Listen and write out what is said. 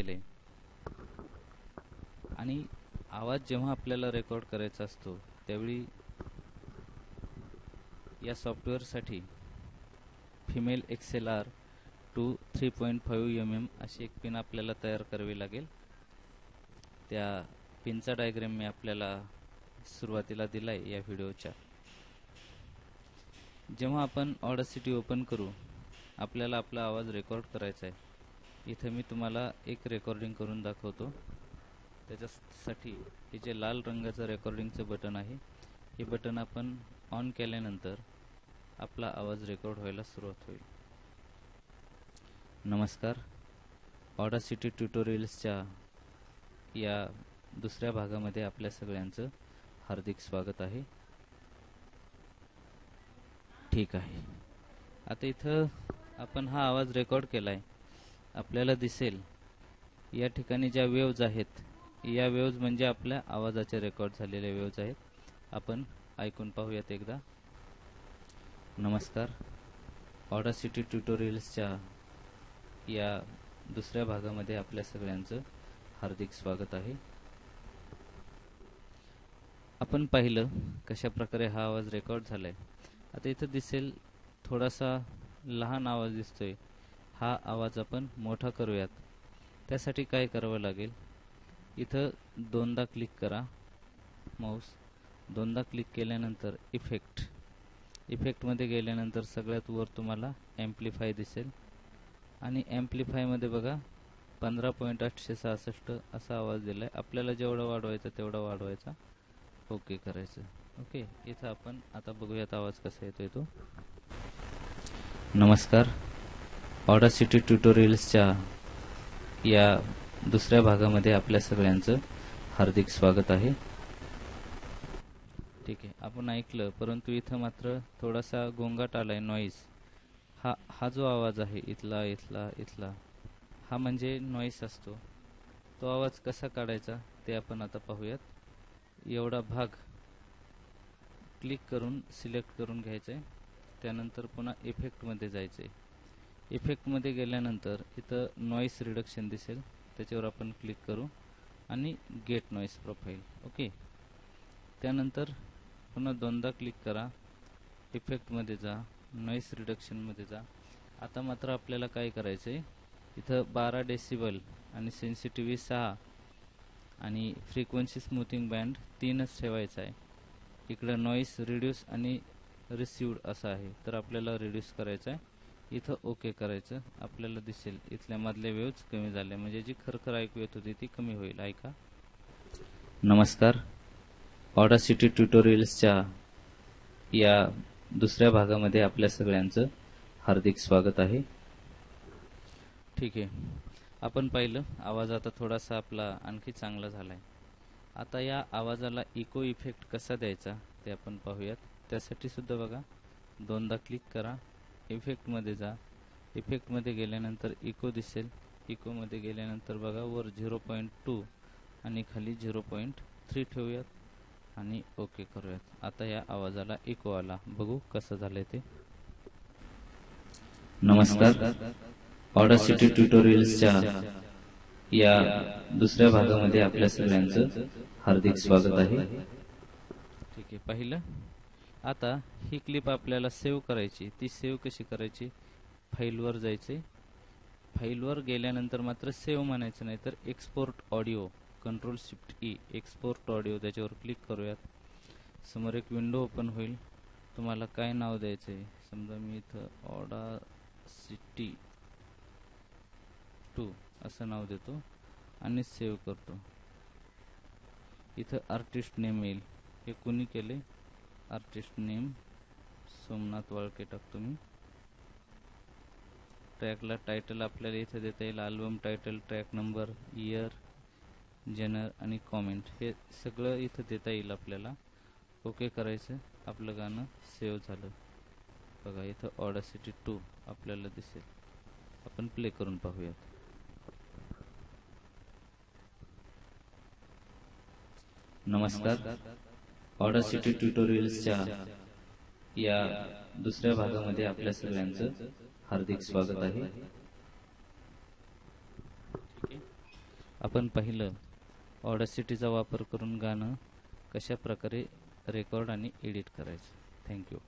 केले. आणि आवाज जेव्हा आपल्याला रेकॉर्ड करायचा असतो त्यावेळी या सॉफ्टवेअरसाठी female excel R two three point five M M अशी एक पिन आपल्याला तयार करावी लागेल. त्या पिनचा डायग्राम मी आपल्याला सुरुवातीला दिला आहे या व्हिडिओच्या जेव्हा आपण ऑडसिटी ओपन करू आपल्याला आपला आवाज रेकॉर्ड करायचा आहे इथं मी तुम्हाला एक रेकॉर्डिंग करून दाखवतो. त्याच्यासाठी हे जे लाल रंगाचं रेकॉर्डिंगचं बटन आहे हे बटन आपण ऑन केल्यानंतर आपला आवाज रेकॉर्ड व्हायला सुरुवात होईल. नमस्कार. ऑडासिटी ट्युटोरियल्सच्या या दुसऱ्या भागामध्ये आपल्या सगळ्यांचं हार्दिक स्वागत आहे. ठीक आहे. आता इथं आपण हा आवाज रेकॉर्ड केला आहे आपल्याला दिसेल. या ठिकाणी ज्या वेव्ज आहेत या वेव्ज म्हणजे आपल्या आवाजाचे रेकॉर्ड झालेले वेव्ज आहेत. आपण ऐकून पाहूयात एकदा. नमस्कार. ऑडासिटी ट्युटोरियल्सच्या या दुसऱ्या भागामध्ये आपल्या सगळ्यांचं हार्दिक स्वागत आहे. आपण पाहिलं कशा प्रकारे हा आवाज रेकॉर्ड झालाय. आता इथं दिसेल थोडासा लहान आवाज दिसतोय. हा आवाज आपण मोठा करूयात. त्यासाठी काय करावं लागेल? इथं दोनदा क्लिक करा. माऊस दोनदा क्लिक केल्यानंतर इफेक्ट इफेक्टमध्ये गेल्यानंतर सगळ्यात वर तुम्हाला ॲम्प्लिफाय दिसेल. आणि ॲम्प्लिफायमध्ये बघा पंधरा पॉईंट आठशे सहासष्ट असा आवाज दिला आहे आपल्याला जेवढा वाढवायचा तेवढा वाढवायचा. ओके करायचं. ओके इथं आपण आता बघूयात आवाज कसा येतोय तो. नमस्कार. ऑडासिटी ट्युटोरियल्सच्या या दुसऱ्या भागामध्ये आपल्या सगळ्यांचं हार्दिक स्वागत आहे. ठीक आहे आपण ऐकलं परंतु इथं मात्र थोडासा गोंगाट आलाय नॉईज हा हा जो आवाज आहे इथला इथला इथला हा म्हणजे नॉईस असतो. तो आवाज कसा काढायचा ते आपण आता पाहूयात. एवढा भाग क्लिक करून सिलेक्ट करून घ्यायचा आहे त्यानंतर पुन्हा इफेक्टमध्ये जायचं आहे इफेक्टमध्ये गेल्यानंतर इथं नॉईस रिडक्शन दिसेल. त्याच्यावर आपण क्लिक करू आणि गेट नॉईस प्रोफाईल ओके त्यानंतर पुन्हा दोनदा क्लिक करा. इफेक्टमध्ये जा. नॉईस रिडक्शनमध्ये जा. आता मात्र आपल्याला काय करायचं आहे इथं बारा डेसिबल आणि सेन्सिटिव्ही सहा आणि फ्रिक्वेन्सी स्मूथिंग बँड तीनच ठेवायचा आहे. इकडं नॉईस रिड्यूस आणि रिसिवड असं आहे. तर आपल्याला रिड्यूस करायचं आहे इथं ओके करायचं. आपल्याला दिसेल. इथल्या मधल्या वेव्ज कमी झाले. म्हणजे जी खरखर ऐकू येत होती ती कमी होईल. ऐका. नमस्कार. ऑडासिटी ट्युटोरियल्सच्या या दुसऱ्या भागामध्ये आपल्या सगळ्यांचं हार्दिक स्वागत आहे. ठीक आहे. आपण पाहिलं. आवाज आता थोडासा आपला आणखी चांगला झाला आहे आता या आवाजाला इको इफेक्ट कसा द्यायचा ते आपण पाहूयात. त्यासाठी सुद्धा बघा. दोनदा क्लिक करा. इफेक्टमध्ये जा. इफेक्टमध्ये गेल्यानंतर इको दिसेल. इकोमध्ये गेल्यानंतर बघा वर झिरो पॉईंट टू आणि खाली झिरो पॉईंट थ्री ठेवूयात आणि ओके करूयात. आता या आवाजाला इको आला. बघू कसं झालंय ते. नमस्कार. ऑडासिटी ट्युटोरियल्सच्या या दुसऱ्या भागामध्ये आपल्या सगळ्यांचं हार्दिक स्वागत आहे. ठीक आहे पाहिलं? आता ही क्लिप आपल्याला सेव्ह करायची. ती सेव्ह कशी करायची? फाईलवर जायचे फाईलवर गेल्यानंतर मात्र सेव्ह म्हणायचं नाही तर export audio control shift E export audio त्याच्यावर क्लिक करूयात. समोर एक विंडो ओपन होईल. तुम्हाला काय नाव द्यायचं आहे समजा मी इथं ऑडा सिटी टू असं नाव देतो आणि सेव्ह करतो. इथं आर्टिस्ट नेम येईल. हे कुणी केले आर्टिस्ट नेम सोमनाथ वाळके टाकतो मी ट्रॅकला टायटल आपल्याला इथं देता येईल. Album title track number year genre आणि कॉमेंट हे सगळं इथं देता येईल आपल्याला. ओके करायचं. आपलं गाणं सेव्ह झालं. बघा इथं ऑडासिटी टू आपल्याला दिसेल. आपण प्ले करून पाहूयात. नमस्कार. ऑडासिटी ट्युटोरियल्सच्या या दुसऱ्या भागामध्ये आपल्या सगळ्यांचं हार्दिक स्वागत आहे. आपण पाहिलं ऑडॅसिटीचा वापर करून गाणं कशा प्रकारे रेकॉर्ड आणि एडिट करायचं. थँक्यू